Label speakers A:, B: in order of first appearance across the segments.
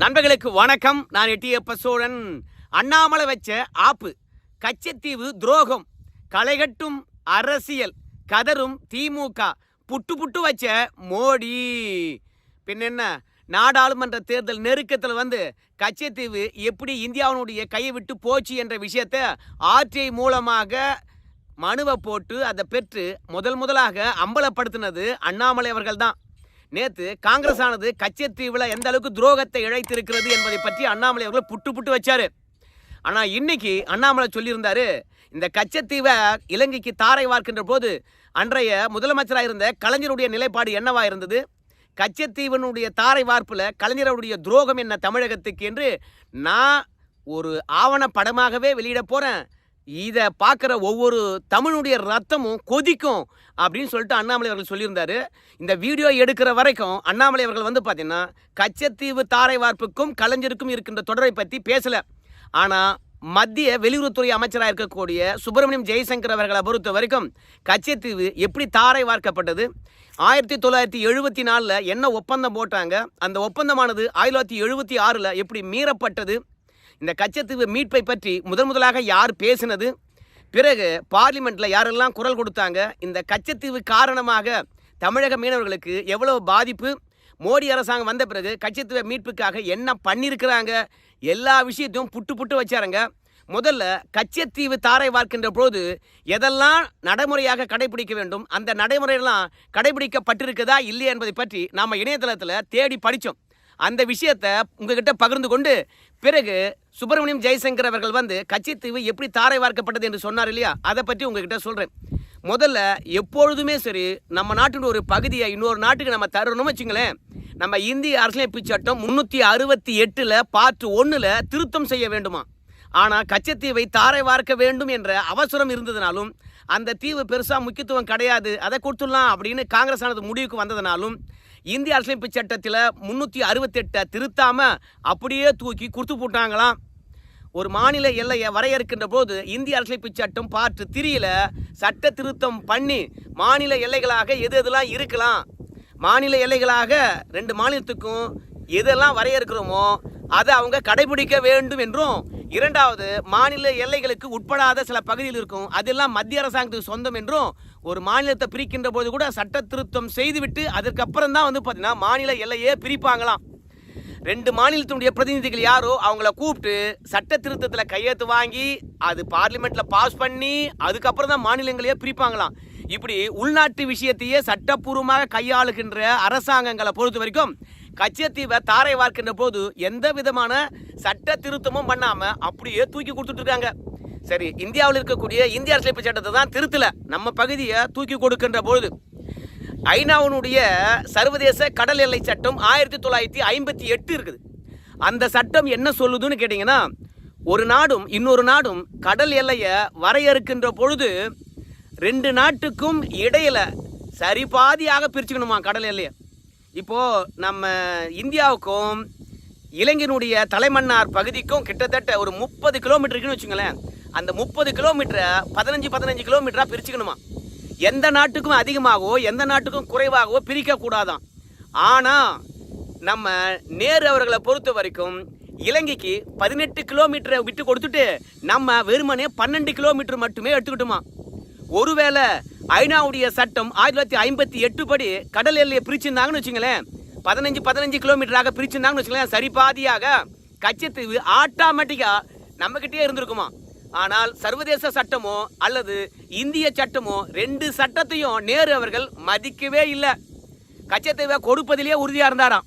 A: நண்பர்களுக்கு வணக்கம். நான் எட்டியப்ப சோழன். அண்ணாமலை வச்ச ஆப்பு. கச்சத்தீவு துரோகம். களைகட்டும் அரசியல். கதரும் திமுக. புட்டு புட்டு வச்ச மோடி. பின்னென்ன? நாடாளுமன்ற தேர்தல் நெருக்கத்தில் வந்து கச்சத்தீவு எப்படி இந்தியாவினுடைய கையை விட்டு போச்சு என்ற விஷயத்தை ஆர்டிஐ மூலமாக மனுவை போட்டு அதை பெற்று முதல் முதலாக அம்பலப்படுத்தினது அண்ணாமலை அவர்கள் தான் நேத்து காங்கிரஸ் ஆனது கச்சத்தீவில் எந்த அளவுக்கு துரோகத்தை இழைத்திருக்கிறது என்பதை பற்றி அண்ணாமலை அவர்கள் புட்டு புட்டு வச்சாரு. ஆனா இன்னைக்கு அண்ணாமலை சொல்லியிருந்தாரு இந்த கச்சத்தீவை இலங்கைக்கு தாரை வார்க்கின்ற போது அன்றைய முதலமைச்சராக இருந்த கலைஞருடைய நிலைப்பாடு என்னவா இருந்தது? கச்சத்தீவனுடைய தாரை வார்ப்பில் கலைஞருடைய துரோகம் என்ன தமிழகத்துக்கு என்று நான் ஒரு ஆவண படமாகவே வெளியிட போறேன். இதை பார்க்குற ஒவ்வொரு தமிழுடைய ரத்தமும் கொதிக்கும் அப்படின்னு சொல்லிட்டு அண்ணாமலை அவர்கள் சொல்லியிருந்தாரு. இந்த வீடியோ எடுக்கிற வரைக்கும் அண்ணாமலை அவர்கள் வந்து பார்த்தீங்கன்னா கச்சத்தீவு தாரை வார்ப்புக்கும் கலைஞருக்கும் இருக்கின்ற தொடரை பற்றி பேசலை. ஆனால் மத்திய வெளியுறவுத்துறை அமைச்சராக இருக்கக்கூடிய சுப்பிரமணியம் ஜெய்சங்கர் அவர்களை பொறுத்த வரைக்கும் கச்சத்தீவு எப்படி தாரை வார்க்கப்பட்டது? ஆயிரத்தி தொள்ளாயிரத்தி எழுபத்தி நாலில் என்ன ஒப்பந்தம் போட்டாங்க? அந்த ஒப்பந்தமானது ஆயிரத்தி தொள்ளாயிரத்தி எழுபத்தி ஆறில் எப்படி மீறப்பட்டது? இந்த கச்சத்தீவு மீட்பை பற்றி முதன் முதலாக யார் பேசினது? பிறகு பார்லிமெண்ட்டில் யாரெல்லாம் குரல் கொடுத்தாங்க? இந்த கச்சத்தீவு காரணமாக தமிழக மீனவர்களுக்கு எவ்வளவு பாதிப்பு? மோடி அரசாங்கம் வந்த பிறகு கச்சத்தீவு மீட்புக்காக என்ன பண்ணியிருக்கிறாங்க? எல்லா விஷயத்தையும் புட்டு புட்டு வச்சாருங்க. முதல்ல கச்சத்தீவு தாரை வார்க்கின்ற போது எதெல்லாம் நடைமுறையாக கடைபிடிக்க வேண்டும்? அந்த நடைமுறையெல்லாம் கடைபிடிக்கப்பட்டிருக்குதா இல்லையா என்பதை பற்றி நாம் இணையதளத்தில் தேடி படித்தோம் அந்த விஷயத்தை உங்ககிட்ட பகிர்ந்து கொண்டு பிறகு சுப்பிரமணியம் ஜெய்சங்கர் அவர்கள் வந்து கச்சித்தீவு எப்படி தாரை வார்க்கப்பட்டது என்று சொன்னார் இல்லையா? அதை பற்றி உங்ககிட்ட சொல்கிறேன் முதல்ல எப்பொழுதுமே சரி நம்ம நாட்டின் ஒரு பகுதியை இன்னொரு நாட்டுக்கு நம்ம தரணும்னு வச்சுங்களேன். நம்ம இந்திய அரசியலமைப்பு சட்டம் முந்நூற்றி அறுபத்தி எட்டில் பார்ட் ஒன்றில் திருத்தம் செய்ய வேண்டுமா? ஆனால் கச்சத்தீவை தாரை வார்க்க வேண்டும் என்ற அவசரம் இருந்ததுனாலும் அந்த தீவு பெருசாக முக்கியத்துவம் கிடையாது அதை கொடுத்துடலாம் அப்படின்னு காங்கிரஸ் ஆனது முடிவுக்கு வந்ததுனாலும் இந்திய அரசியலமைப்பு சட்டத்தில் முந்நூற்றி அறுபத்தெட்டை திருத்தாமல் அப்படியே தூக்கி கொடுத்து போட்டாங்களாம். ஒரு மாநில எல்லையை வரையறுக்கின்ற போது இந்திய அரசியலமைப்பு சட்டம் பார்த்து திரியில சட்ட திருத்தம் பண்ணி மாநில எல்லைகளாக எது எதெல்லாம் இருக்கலாம் மாநில எல்லைகளாக ரெண்டு மாநிலத்துக்கும் எதெல்லாம் வரையறுக்கிறோமோ அதை அவங்க கடைபிடிக்க வேண்டும் என்றும் இரண்டாவது மாநில எல்லைகளுக்கு உட்படாத சில பகுதியில் இருக்கும் அதெல்லாம் மத்திய அரசாங்கத்துக்கு சொந்தம் என்றும் ஒரு மாநிலத்தை பிரிக்கின்ற போது கூட சட்ட திருத்தம் செய்துவிட்டு அதற்கப்புறம் தான் வந்து பார்த்தீங்கன்னா மாநில எல்லையே பிரிப்பாங்களாம். ரெண்டு மாநிலத்தினுடைய பிரதிநிதிகள் யாரோ அவங்கள கூப்பிட்டு சட்ட திருத்தத்தில் கையெழுத்து வாங்கி அது பார்லிமெண்ட்டில் பாஸ் பண்ணி அதுக்கப்புறம் தான் மாநிலங்களையே பிரிப்பாங்களாம். இப்படி உள்நாட்டு விஷயத்தையே சட்டப்பூர்வமாக கையாளுகின்ற அரசாங்கங்களை பொறுத்த வரைக்கும் கச்சத்தீவை தாரை வார்க்கின்ற போது எந்த விதமான சட்ட திருத்தமும் பண்ணாமல் அப்படியே தூக்கி கொடுத்துட்ருக்காங்க சரி இந்தியாவில் இருக்கக்கூடிய இந்திய அரசியலமைப்பு சட்டத்தை தான் திருத்தல. நம்ம பகுதியை தூக்கி கொடுக்கின்ற பொழுது ஐநாவினுடைய சர்வதேச கடல் எல்லை சட்டம் ஆயிரத்தி தொள்ளாயிரத்தி ஐம்பத்தி எட்டு இருக்குது. அந்த சட்டம் என்ன சொல்லுதுன்னு கேட்டிங்கன்னா ஒரு நாடும் இன்னொரு நாடும் கடல் எல்லையை வரையறுக்கின்ற பொழுது ரெண்டு நாட்டுக்கும் இடையில சரிபாதியாக பிரிச்சுக்கணுமா கடல் எல்லையை? இப்போ நம்ம இந்தியாவுக்கும் இலங்கையினுடைய தலைமன்னார் பகுதிக்கும் கிட்டத்தட்ட ஒரு முப்பது கிலோமீட்டருக்குன்னு வச்சுங்களேன். அந்த முப்பது கிலோமீட்டரை பதினஞ்சு பதினஞ்சு கிலோமீட்டராக பிரிச்சுக்கணுமா? எந்த நாட்டுக்கும் அதிகமாகவோ எந்த நாட்டுக்கும் குறைவாகவோ பிரிக்கக்கூடாதான். ஆனால் நம்ம நேரு அவர்களை பொறுத்த வரைக்கும் இலங்கைக்கு பதினெட்டு கிலோமீட்டரை விட்டு கொடுத்துட்டு நம்ம வெறுமனே பன்னெண்டு கிலோமீட்டர் மட்டுமே எடுத்துக்கிட்டோமா? ஒருவேளை ஐநாவுடைய சட்டம் ஆயிரத்தி தொள்ளாயிரத்தி ஐம்பத்தி எட்டு படி கடல் எல்லையை பிரிச்சிருந்தாங்கன்னு வச்சுங்களேன் பதினஞ்சு பதினஞ்சு கிலோமீட்டராக பிரிச்சிருந்தாங்கன்னு வச்சுங்களேன் சரிபாதியாக கச்சத்தீவு ஆட்டோமேட்டிக்காக நம்மக்கிட்டே இருந்திருக்குமா? ஆனால் சர்வதேச சட்டமோ அல்லது இந்திய சட்டமோ ரெண்டு சட்டத்தையும் நேரு அவர்கள் மதிக்கவே இல்லை. கச்சத்தீவை கொடுப்பதிலேயே உறுதியாக இருந்தாராம்.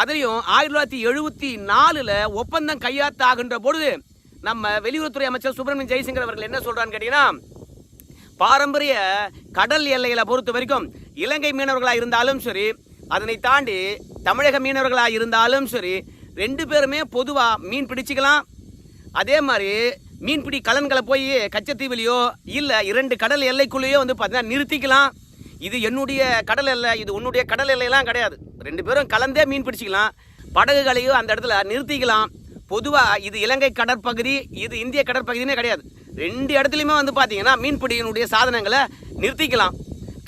A: அதுலேயும் ஆயிரத்தி தொள்ளாயிரத்தி எழுபத்தி நாலில் ஒப்பந்தம் கையாத்தாகின்ற பொழுது நம்ம வெளியுறவுத்துறை அமைச்சர் சுப்பிரமணியன் ஜெய்சங்கர் அவர்கள் என்ன சொல்கிறான்னு கேட்டிங்கன்னா பாரம்பரிய கடல் எல்லைகளை பொறுத்த வரைக்கும் இலங்கை மீனவர்களாக இருந்தாலும் சரி அதனை தாண்டி தமிழக மீனவர்களாக இருந்தாலும் சரி ரெண்டு பேருமே பொதுவாக மீன் பிடிச்சிக்கலாம். அதே மாதிரி மீன்பிடி கலன்களை போய் கச்சத்தீவிலையோ இல்லை இரண்டு கடல் எல்லைக்குள்ளேயோ வந்து பார்த்தீங்கன்னா நிறுத்திக்கலாம். இது என்னுடைய கடல் எல்லை இது உன்னுடைய கடல் எல்லையெல்லாம் கிடையாது. ரெண்டு பேரும் கலந்தே மீன் பிடிச்சிக்கலாம். படகுகளையும் அந்த இடத்துல நிறுத்திக்கலாம். பொதுவாக இது இலங்கை கடற்பகுதி இது இந்திய கடற்பகுதினே கிடையாது. ரெண்டு இடத்துலையுமே வந்து பார்த்தீங்கன்னா மீன்பிடியினுடைய சாதனங்களை நிறுத்திக்கலாம்.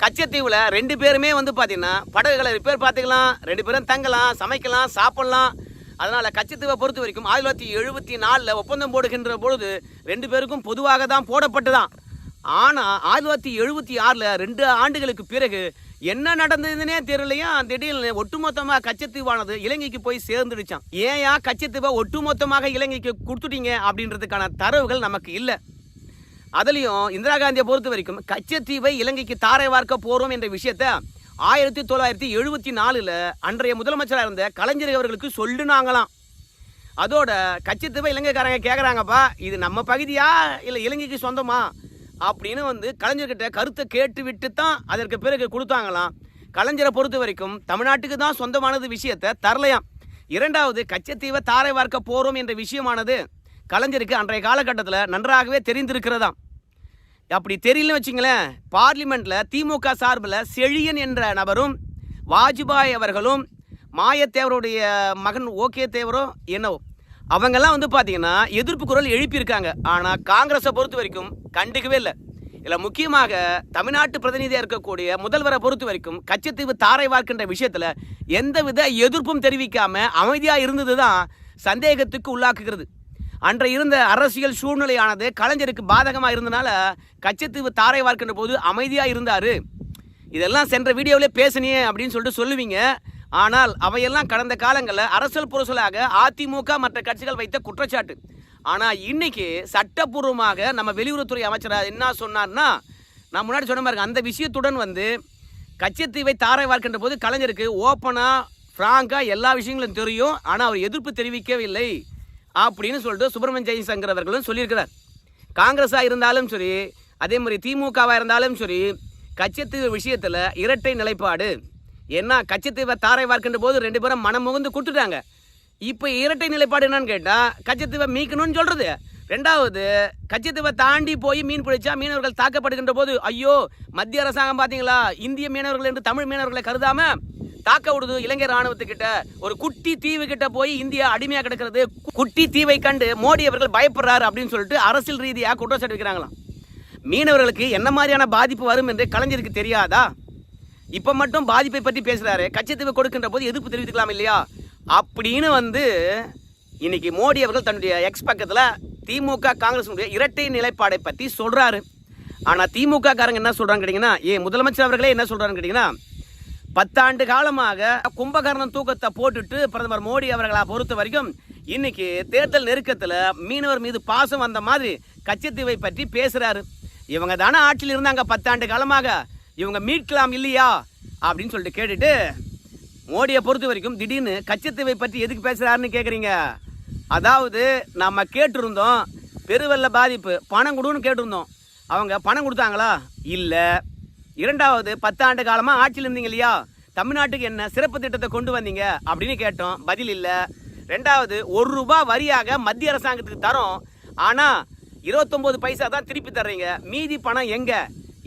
A: கச்சத்தீவில் ரெண்டு பேருமே வந்து பார்த்தீங்கன்னா படகுகளை ரிப்பேர் பார்த்துக்கலாம். ரெண்டு பேரும் தங்கலாம் சமைக்கலாம் சாப்பிட்லாம். அதனால் கச்சத்தீவை பொறுத்த வரைக்கும் ஆயிரத்தி தொள்ளாயிரத்தி எழுபத்தி நாலில் ஒப்பந்தம் போடுகின்ற பொழுது ரெண்டு பேருக்கும் பொதுவாக தான் போடப்பட்டுதான் ஆனால் ஆயிரத்தி தொள்ளாயிரத்தி எழுபத்தி ஆறில் ரெண்டு ஆண்டுகளுக்கு பிறகு என்ன நடந்ததுன்னே தெரியலையா? திடீர்னு ஒட்டுமொத்தமாக கச்சத்தீவானது இலங்கைக்கு போய் சேர்ந்துடுச்சான் ஏயா கச்சத்தீவை ஒட்டுமொத்தமாக இலங்கைக்கு கொடுத்துட்டீங்க அப்படின்றதுக்கான தரவுகள் நமக்கு இல்லை. அதுலேயும் இந்திரா காந்தியை பொறுத்த வரைக்கும் கச்சத்தீவை இலங்கைக்கு தாரை வார்க்க போகிறோம் என்ற விஷயத்தை ஆயிரத்தி தொள்ளாயிரத்தி எழுபத்தி நாலில் அன்றைய முதலமைச்சராக இருந்த கலைஞர் அவர்களுக்கு சொல்லுனாங்களாம். அதோட கச்சத்தீவை இலங்கைக்காரங்க கேட்குறாங்கப்பா இது நம்ம பகுதியா? இல்லை இலங்கைக்கு சொந்தமா? அப்படின்னு வந்து கலைஞர்கிட்ட கருத்தை கேட்டு விட்டு தான் அதற்கு பிறகு கொடுத்தாங்களாம். கலைஞரை பொறுத்த வரைக்கும் தமிழ்நாட்டுக்கு தான் சொந்தமானது விஷயத்தை தரலையாம். இரண்டாவது கச்சத்தீவை தாரை வார்க்க போகிறோம் என்ற விஷயமானது கலைஞருக்கு அன்றைய காலகட்டத்தில் நன்றாகவே தெரிந்திருக்கிறதாம். அப்படி தெரியலன்னு வச்சிங்களேன் பார்லிமெண்ட்டில் திமுக சார்பில் செழியன் என்ற நபரும் வாஜ்பாய் அவர்களும் மாயத்தேவருடைய மகன் ஓகே தேவரோ என்னவோ அவங்கெல்லாம் வந்து பார்த்தீங்கன்னா எதிர்ப்பு குரல் எழுப்பியிருக்காங்க. ஆனால் காங்கிரஸை பொறுத்த வரைக்கும் கண்டுக்கவே இல்லை. இதில் முக்கியமாக தமிழ்நாட்டு பிரதிநிதியாக இருக்கக்கூடிய முதல்வரை பொறுத்த வரைக்கும் கச்சத்தீவு தாரை வார்க்கின்ற விஷயத்தில் எந்தவித எதிர்ப்பும் தெரிவிக்காமல் அமைதியாக இருந்தது தான் சந்தேகத்துக்கு உள்ளாக்குகிறது. அன்றை இருந்த அரசியல் சூழ்நிலையானது கலைஞருக்கு பாதகமாக இருந்தனால கச்சத்தீவு தாரை வார்க்கின்ற போது அமைதியாக இருந்தார். இதெல்லாம் சென்ற வீடியோவிலே பேசினியே அப்படின்னு சொல்லிட்டு சொல்லுவீங்க. ஆனால் அவையெல்லாம் கடந்த காலங்களில் அரசியல் புரசலாக அதிமுக மற்ற கட்சிகள் வைத்த குற்றச்சாட்டு. ஆனால் இன்னைக்கு சட்டப்பூர்வமாக நம்ம வெளியுறவுத்துறை அமைச்சர் என்ன சொன்னார்னா நான் முன்னாடி சொன்ன மாதிரி அந்த விஷயத்துடன் வந்து கச்சத்தீவை தாரை வார்க்கின்ற போது கலைஞருக்கு ஓப்பனாக ஃப்ராங்காக எல்லா விஷயங்களும் தெரியும். ஆனால் அவர் எதிர்ப்பு தெரிவிக்கவில்லை. அப்படின்னு சொல்லிட்டு சுப்பிரமணிய ஜெயசங்கர் அவர்களும் சொல்லியிருக்கிறார். காங்கிரஸாக இருந்தாலும் சரி அதே மாதிரி திமுகவாக இருந்தாலும் சரி கச்சத்தீவு விஷயத்தில் இரட்டை நிலைப்பாடு. என்ன கச்சத்தீவை தாரை வார்க்கின்ற போது ரெண்டு பேரும் மனம் முகந்து கொடுத்துட்டாங்க இப்போ இரட்டை நிலைப்பாடு என்னன்னு கேட்டால் கச்சத்தீவை மீட்கணும்னு சொல்கிறது ரெண்டாவது கச்சத்தீவை தாண்டி போய் மீன் பிடிச்சா மீனவர்கள் தாக்கப்படுகின்ற போது ஐயோ மத்திய அரசாங்கம் பார்த்தீங்களா இந்திய மீனவர்கள் என்று தமிழ் மீனவர்களை கருதாமல் தாக்க விடுது இலங்கை ராணுவத்துக்கிட்ட. ஒரு குட்டி தீவு கிட்ட போய் இந்தியா அடிமையா கிடக்கிறது. குட்டி தீவை கண்டு மோடி அவர்கள் பயப்படுறாரு அப்படின்னு சொல்லிட்டு அரசியல் ரீதியாக குற்றச்சாட்டு வைக்கிறாங்களாம் மீனவர்களுக்கு என்ன மாதிரியான பாதிப்பு வரும் என்று கலைஞருக்கு தெரியாதா? இப்போ மட்டும் பாதிப்பை பற்றி பேசுகிறாரு கச்சத்தீவை கொடுக்கின்ற போது எதிர்ப்பு தெரிவித்துக்கலாம் இல்லையா? அப்படின்னு வந்து இன்னைக்கு மோடி அவர்கள் தன்னுடைய எக்ஸ் பக்கத்தில் திமுக காங்கிரஸ் இரட்டை நிலைப்பாடை பற்றி சொல்கிறாரு ஆனால் திமுக காரங்க என்ன சொல்கிறாங்க கேட்டிங்கன்னா ஏ முதலமைச்சர் அவர்களே என்ன சொல்கிறாங்க கேட்டிங்கன்னா பத்தாண்டு காலமாக கும்பகர்ணம் தூக்கத்தை போட்டுட்டு பிரதமர் மோடி அவர்களை பொறுத்த வரைக்கும் இன்னைக்கு தேர்தல் நெருக்கத்தில் மீனவர் மீது பாசம் வந்த மாதிரி கச்சத்தீவை பற்றி பேசுறாரு. இவங்க தானே ஆட்சியில் இருந்தாங்க பத்தாண்டு காலமாக. இவங்க மீட்கலாம் இல்லையா? அப்படின்னு சொல்லிட்டு கேட்டுட்டு மோடியை பொறுத்த வரைக்கும் திடீர்னு கச்சத்தீவை பற்றி எதுக்கு பேசுறாருன்னு கேட்குறீங்க அதாவது நம்ம கேட்டிருந்தோம் பெருவெள்ள பாதிப்பு பணம் கொடுன்னு கேட்டிருந்தோம். அவங்க பணம் கொடுத்தாங்களா? இல்லை. இரண்டாவது பத்தாண்டு காலமாக ஆட்சியில் இருந்தீங்க இல்லையா? தமிழ்நாட்டுக்கு என்ன சிறப்பு திட்டத்தை கொண்டு வந்தீங்க அப்படின்னு கேட்டோம். பதில் இல்லை. ரெண்டாவது ஒரு ரூபாய் வரியாக மத்திய அரசாங்கத்துக்கு தரோம். ஆனால் இருபத்தொம்போது பைசா தான் திருப்பி தர்றீங்க. மீதி பணம் எங்கே?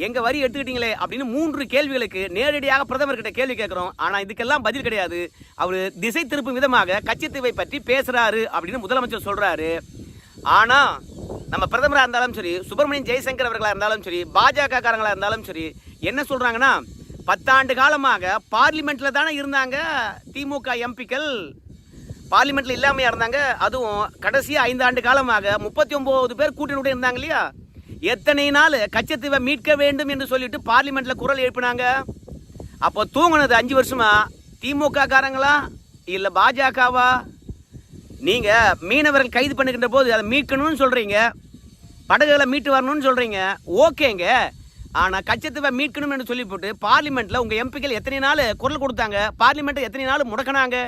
A: எங்கள் வரி எடுத்துக்கிட்டீங்களே அப்படின்னு மூன்று கேள்விகளுக்கு நேரடியாக பிரதமர்கிட்ட கேள்வி கேட்குறோம். ஆனால் இதுக்கெல்லாம் பதில் கிடையாது. அவர் திசை திருப்பும் விதமாக கச்சத்தீவை பற்றி பேசுகிறாரு அப்படின்னு முதலமைச்சர் சொல்கிறாரு ஆனால் நம்ம பிரதமராக இருந்தாலும் சரி சுப்பிரமணியன் ஜெய்சங்கர் அவர்களாக இருந்தாலும் சரி பாஜக காரங்களாக இருந்தாலும் சரி என்ன சொல்கிறாங்கன்னா பத்தாண்டு காலமாக பார்லிமெண்ட்டில் தானே இருந்தாங்க திமுக எம்பிக்கள். பார்லிமெண்ட்டில் இல்லாமையாக இருந்தாங்க. அதுவும் கடைசி ஐந்தாண்டு காலமாக முப்பத்தி ஒம்பது பேர் கூட்டணி இருந்தாங்க இல்லையா? எத்தனை நாள் கச்சத்தீவை மீட்க வேண்டும் என்று சொல்லிட்டு பார்லிமெண்ட்டில் குரல் எழுப்பினாங்க. அப்போ தூங்கினது அஞ்சு வருஷமா திமுக காரங்களா இல்லை பாஜகவா? நீங்க மீனவர்கள் கைது பண்ணுகின்ற போது அதை மீட்கணும்னு சொல்றீங்க. படகுகளை மீட்டு வரணும்னு சொல்றீங்க. ஓகேங்க. ஆனால் கச்சத்தீவை மீட்கணும் என்று சொல்லி போட்டு பார்லிமெண்ட்ல உங்க எம்பிக்கள் எத்தனை நாள் குரல் கொடுத்தாங்க? பார்லிமெண்ட்டை எத்தனை நாள் முடக்கினாங்க?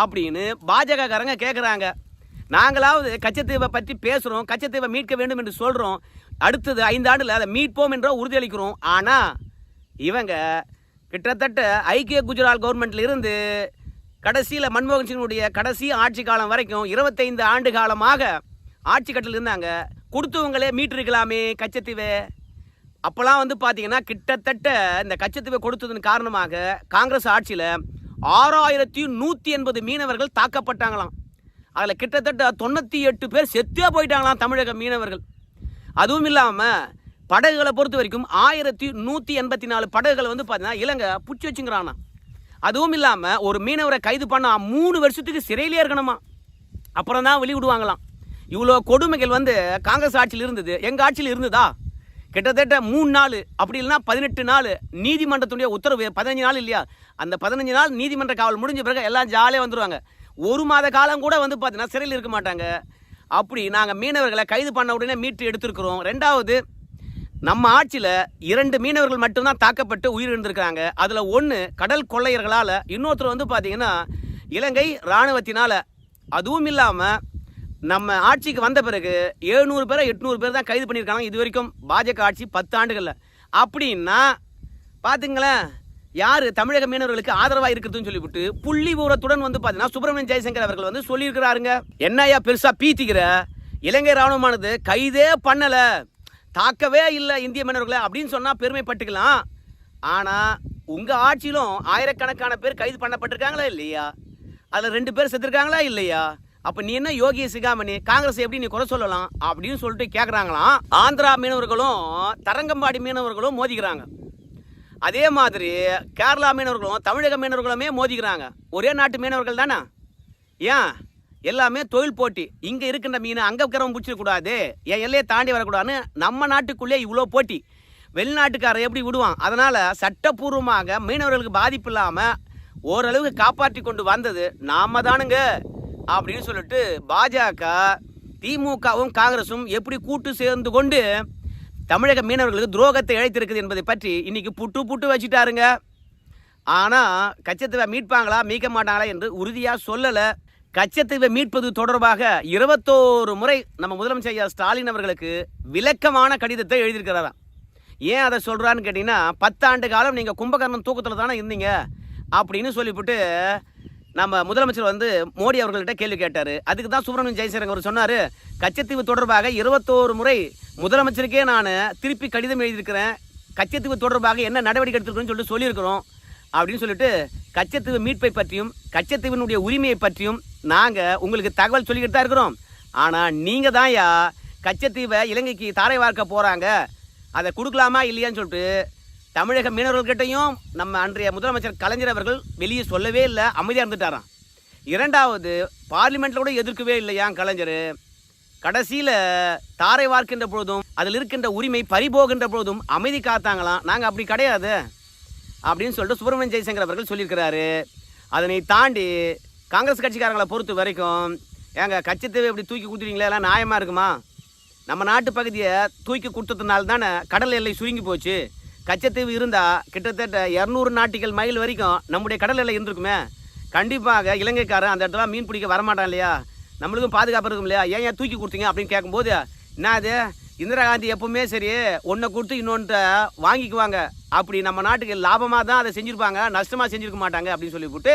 A: அப்படின்னு பாஜக காரங்க கேட்குறாங்க நாங்களாவது கச்சத்தீவை பற்றி பேசுகிறோம் கச்சத்தீவை மீட்க வேண்டும் என்று சொல்கிறோம் அடுத்தது ஐந்து ஆண்டில் அதை மீட்போம் என்ற உறுதியளிக்கிறோம். ஆனால் இவங்க கிட்டத்தட்ட ஐக்கிய குஜராத் கவர்மெண்ட்ல இருந்து கடைசியில் மன்மோகன் சிங்கினுடைய கடைசி ஆட்சி காலம் வரைக்கும் இருபத்தைந்து ஆண்டு காலமாக ஆட்சி கட்டில் இருந்தாங்க. கொடுத்தவங்களே மீட்டிருக்கலாமே கச்சத்தீவை. அப்போல்லாம் வந்து பார்த்தீங்கன்னா கிட்டத்தட்ட இந்த கச்சத்தீவை கொடுத்ததன் காரணமாக காங்கிரஸ் ஆட்சியில் ஆறாயிரத்தி நூற்றி எண்பது மீனவர்கள் தாக்கப்பட்டாங்களாம். அதில் கிட்டத்தட்ட தொண்ணூற்றி எட்டு பேர் செத்தே போயிட்டாங்களாம் தமிழக மீனவர்கள். அதுவும் இல்லாமல் படகுகளை பொறுத்த வரைக்கும் ஆயிரத்தி நூற்றி எண்பத்தி நாலு படகுகளை வந்து பார்த்தீங்கன்னா இலங்கை புடிச்சு வச்சுங்கிறானா அதுவும் இல்லாமல் ஒரு மீனவரை கைது பண்ணா மூணு வருஷத்துக்கு சிறையிலே இருக்கணுமா? அப்புறம் தான் வெளிவிடுவாங்களாம் இவ்வளோ கொடுமைகள் வந்து காங்கிரஸ் ஆட்சியில் இருந்தது. எங்கள் ஆட்சியில் இருந்ததா? கிட்டத்தட்ட மூணு நாள் அப்படி இல்லைன்னா பதினெட்டு நாள் நீதிமன்றத்துடைய உத்தரவு பதினஞ்சு நாள் இல்லையா? அந்த பதினஞ்சு நாள் நீதிமன்ற காவல் முடிஞ்ச பிறகு எல்லாம் ஜாலியாக வந்துடுவாங்க ஒரு மாத காலம் கூட வந்து பார்த்தீங்கன்னா சிறையில் இருக்க மாட்டாங்க. அப்படி நாங்கள் மீனவர்களை கைது பண்ண உடனே மீட்டு எடுத்திருக்கிறோம். ரெண்டாவது நம்ம ஆட்சியில் இரண்டு மீனவர்கள் மட்டும்தான் தாக்கப்பட்டு உயிரிழந்திருக்காங்க அதில் ஒன்று கடல் கொள்ளையர்களால் இன்னொருத்தர் வந்து பார்த்தீங்கன்னா இலங்கை இராணுவத்தினால். அதுவும் இல்லாமல் நம்ம ஆட்சிக்கு வந்த பிறகு எழுநூறு பேரை எட்நூறு பேர் தான் கைது பண்ணியிருக்காங்க இது வரைக்கும். பாஜக ஆட்சி பத்து ஆண்டுகளில். அப்படின்னா பார்த்துங்களேன் யார் தமிழக மீனவர்களுக்கு ஆதரவாக இருக்குதுன்னு சொல்லிவிட்டு புள்ளி ஊரத்துடன் வந்து பார்த்தீங்கன்னா சுப்பிரமணியன் ஜெயசங்கர் அவர்கள் வந்து சொல்லியிருக்கிறாருங்க. என்னையா பெருசாக பீத்திக்கிற இலங்கை ராணுவமானது கைதே பண்ணலை. தாக்கவே இல்லை இந்திய மன்னர்களை அப்படின்னு சொன்னால் பெருமைப்பட்டுக்கலாம். ஆனால் உங்கள் ஆட்சியிலும் ஆயிரக்கணக்கான பேர் கைது பண்ணப்பட்டிருக்காங்களா இல்லையா? அதில் ரெண்டு பேர் செத்துருக்காங்களா இல்லையா? அப்போ நீ என்ன யோகிய சிகாமணி? காங்கிரஸ் எப்படி நீ குறை சொல்லலாம்? அப்படின்னு சொல்லிட்டு கேட்குறாங்களாம் ஆந்திரா மீனவர்களும் தரங்கம்பாடி மீனவர்களும் மோதிக்கிறாங்க. அதே மாதிரி கேரளா மீனவர்களும் தமிழக மீனவர்களுமே மோதிக்கிறாங்க. ஒரே நாட்டு மீனவர்கள் தானே? ஏன்? எல்லாமே தொழில் போட்டி. இங்கே இருக்கின்ற மீன் அங்கே இருக்கிறவங்க பிடிச்சிடக்கூடாது என் எல்லையை தாண்டி வரக்கூடாதுன்னு நம்ம நாட்டுக்குள்ளே இவ்வளோ போட்டி. வெளிநாட்டுக்காரன் எப்படி விடுவான்? அதனால் சட்டப்பூர்வமாக மீனவர்களுக்கு பாதிப்பு இல்லாமல் ஓரளவுக்கு காப்பாற்றி கொண்டு வந்தது நாம தானுங்க. அப்படின்னு சொல்லிட்டு பாஜக திமுகவும் காங்கிரஸும் எப்படி கூட்டு சேர்ந்து கொண்டு தமிழக மீனவர்களுக்கு துரோகத்தை இழைத்திருக்குது என்பதை பற்றி இன்னைக்கு புட்டு புட்டு வச்சுட்டாருங்க. ஆனால் கச்சத்தீவை மீட்பாங்களா மீட்க மாட்டாங்களா என்று உறுதியாக சொல்லலை. கச்சத்தீவை மீட்பது தொடர்பாக இருபத்தோரு முறை நம்ம முதலமைச்சர் ஐயா ஸ்டாலின் அவர்களுக்கு விளக்கமான கடிதத்தை எழுதியிருக்கிறாராம். ஏன் அதை சொல்கிறான்னு கேட்டிங்கன்னா பத்தாண்டு காலம் நீங்கள் கும்பகர்ணம் தூக்கத்தில் தானே இருந்தீங்க அப்படின்னு சொல்லிவிட்டு நம்ம முதலமைச்சர் வந்து மோடி அவர்கள்ட்ட கேள்வி கேட்டார். அதுக்கு தான் சுப்பிரமணியம் ஜெயசங்கர் அவர் சொன்னார் கச்சத்தீவு தொடர்பாக இருபத்தோரு முறை முதலமைச்சருக்கே நான் திருப்பி கடிதம் எழுதியிருக்கிறேன். கச்சத்தீவு தொடர்பாக என்ன நடவடிக்கை எடுத்திருக்கிறோன்னு சொல்லிட்டு சொல்லியிருக்கிறோம். அப்படின்னு சொல்லிட்டு கச்சத்தீவு மீட்பை பற்றியும் கச்சத்தீவினுடைய உரிமையை பற்றியும் நாங்கள் உங்களுக்கு தகவல் சொல்லிக்கிட்டு தான் இருக்கிறோம். ஆனால் நீங்கள் தான் யா கச்சத்தீவை இலங்கைக்கு தாரை வார்க்க போகிறாங்க அதை கொடுக்கலாமா இல்லையான்னு சொல்லிட்டு தமிழக மீனவர்கள்கிட்டையும் நம்ம அன்றைய முதலமைச்சர் கலைஞர் அவர்கள் வெளியே சொல்லவே இல்லை அமைதியாக இருந்துட்டாராம். இரண்டாவது பார்லிமெண்ட்டில் கூட எதிர்க்கவே இல்லையா கலைஞர்? கடைசியில் தாரை வார்க்கின்ற பொழுதும் அதில் இருக்கின்ற உரிமை பறிபோகின்ற பொழுதும் அமைதி காத்தாங்களாம். நாங்கள் அப்படி கிடையாது. அப்படின்னு சொல்லிட்டு சுப்பிரமணியன் ஜெய்சங்கர் அவர்கள் சொல்லியிருக்கிறாரு. அதனை தாண்டி காங்கிரஸ் கட்சிக்காரங்களை பொறுத்த வரைக்கும் ஏங்க கட்சித்தேவை இப்படி தூக்கி கொடுத்துறீங்களே எல்லாம் நியாயமாக இருக்குமா? நம்ம நாட்டு பகுதியை தூக்கி கொடுத்ததுனால தானே கடல் எல்லை சுருங்கி போச்சு. கச்சத்தீவு இருந்தால் கிட்டத்தட்ட இரநூறு நாட்டிகள் மைல் வரைக்கும் நம்முடைய கடல் எல்லை இருந்திருக்குமே. கண்டிப்பாக இலங்கைக்காரன் அந்த இடத்துல மீன் பிடிக்க வரமாட்டான் இல்லையா? நம்மளுக்கும் பாதுகாப்பு இருக்கும் இல்லையா? ஏன் ஏன் தூக்கி கொடுத்தீங்க அப்படின்னு கேட்கும்போது என்ன அது? இந்திரா காந்தி எப்பவுமே சரி ஒன்றை கொடுத்து இன்னொன்றை வாங்கிக்குவாங்க. அப்படி நம்ம நாட்டுக்கு லாபமாக தான் அதை செஞ்சுருப்பாங்க நஷ்டமாக செஞ்சுருக்க மாட்டாங்க அப்படின்னு சொல்லிவிட்டு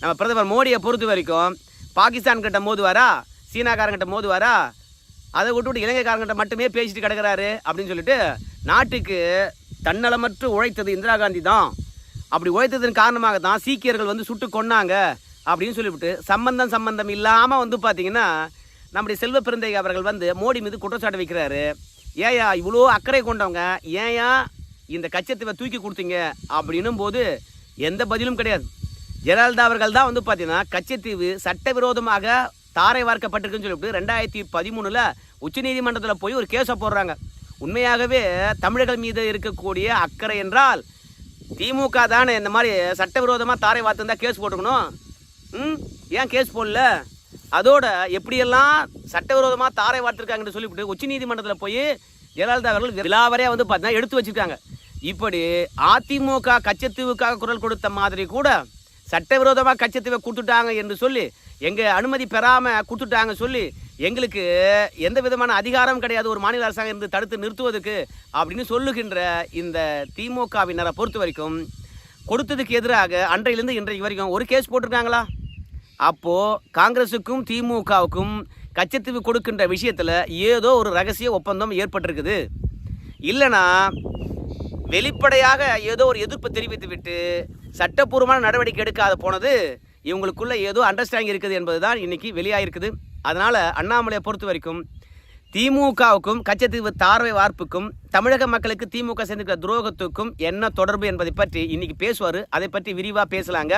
A: நம்ம பிரதமர் மோடியை பொறுத்த வரைக்கும் பாகிஸ்தான் கிட்ட மோதுவாரா சீனாக்காரங்கிட்ட மோதுவாரா அதை விட்டு விட்டு இலங்கைக்காரங்கிட்ட மட்டுமே பேசிட்டு கிடக்கிறாரு அப்படின்னு சொல்லிட்டு நாட்டுக்கு தன்னலமற்று உழைத்தது இந்திரா காந்தி தான். அப்படி உழைத்ததன் காரணமாக தான் சீக்கியர்கள் வந்து சுட்டு கொன்னாங்க அப்படின்னு சொல்லிவிட்டு சம்பந்தம் சம்பந்தம் இல்லாமல் வந்து பார்த்திங்கன்னா நம்முடைய செல்வ பிறந்தை அவர்கள் வந்து மோடி மீது குற்றச்சாட்டு வைக்கிறாரு. ஏயா இவ்வளோ அக்கறை கொண்டவங்க ஏயா இந்த கச்சத்தீவை தூக்கி கொடுத்தீங்க அப்படின்னும் போது எந்த பதிலும் கிடையாது. ஜெயலலிதா அவர்கள் தான் வந்து பார்த்தீங்கன்னா கச்சத்தீவு சட்டவிரோதமாக தாரை வார்க்கப்பட்டிருக்குன்னு சொல்லிவிட்டு ரெண்டாயிரத்தி பதிமூணில் உச்சநீதிமன்றத்தில் போய் ஒரு கேஸை போடுறாங்க. உண்மையாகவே தமிழர்கள் மீது இருக்கக்கூடிய அக்கறை என்றால் திமுக தானே இந்த மாதிரி சட்டவிரோதமாக தாரை வார்த்திருந்தா கேஸ் போட்டுக்கணும்? ம்? ஏன் கேஸ் போடல? அதோட எப்படியெல்லாம் சட்டவிரோதமாக தாரை வார்த்திருக்காங்கன்னு சொல்லிவிட்டு உச்சநீதிமன்றத்தில் போய் ஜெயலலிதா அவர்கள் விலாவரையாக வந்து பார்த்தீங்கன்னா எடுத்து வச்சுருக்காங்க. இப்படி அதிமுக கச்சத்தீவுக்காக குரல் கொடுத்த மாதிரி கூட சட்டவிரோதமாக கச்சத்தீவை கொடுத்துட்டாங்க என்று சொல்லி எங்கள் அனுமதி பெறாமல் கொடுத்துட்டாங்க சொல்லி எங்களுக்கு எந்த விதமான அதிகாரம் கிடையாது ஒரு மாநில அரசாங்கம் இருந்து தடுத்து நிறுத்துவதற்கு அப்படின்னு சொல்லுகின்ற இந்த திமுகவினரை பொறுத்த வரைக்கும் கொடுத்ததுக்கு எதிராக அன்றையிலிருந்து இன்றைக்கு வரைக்கும் ஒரு கேஸ் போட்டிருக்காங்களா? அப்போது காங்கிரஸுக்கும் திமுகவுக்கும் கச்சத்தீவு கொடுக்கின்ற விஷயத்தில் ஏதோ ஒரு ரகசிய ஒப்பந்தம் ஏற்பட்டிருக்குது. இல்லைனா வெளிப்படையாக ஏதோ ஒரு எதிர்ப்பு தெரிவித்து விட்டு சட்டப்பூர்வமான நடவடிக்கை எடுக்காத போனது இவங்களுக்குள்ளே ஏதோ அண்டர்ஸ்டாண்டிங் இருக்குது என்பது தான் இன்றைக்கி வெளியாகிருக்குது அதனால் அண்ணாமலையை பொறுத்த வரைக்கும் திமுகவுக்கும் கச்சத்தீவு தார்வை வார்ப்புக்கும் தமிழக மக்களுக்கு திமுக சேர்ந்துக்கிற துரோகத்துக்கும் என்ன தொடர்பு என்பதை பற்றி இன்றைக்கி பேசுவார். அதை பற்றி விரிவாக பேசலாங்க.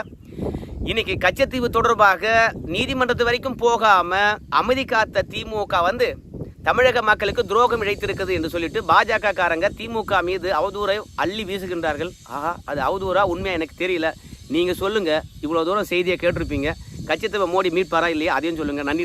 A: இன்னைக்கு கச்சத்தீவு தொடர்பாக நீதிமன்றத்து வரைக்கும் போகாம அமைதி காத்த திமுக வந்து தமிழக மக்களுக்கு துரோகம் இழைத்திருக்குது என்று சொல்லிட்டு பாஜக காரங்க திமுக மீது அவதூறை அள்ளி வீசுகின்றார்கள். ஆஹா அது அவதூறா உண்மையா எனக்கு தெரியல. நீங்க சொல்லுங்க. இவ்வளவு தூரம் செய்தியை கேட்டிருப்பீங்க. கச்சத்தீவை மோடி மீட்பாரா இல்லையா? அதையும் சொல்லுங்க. நன்றி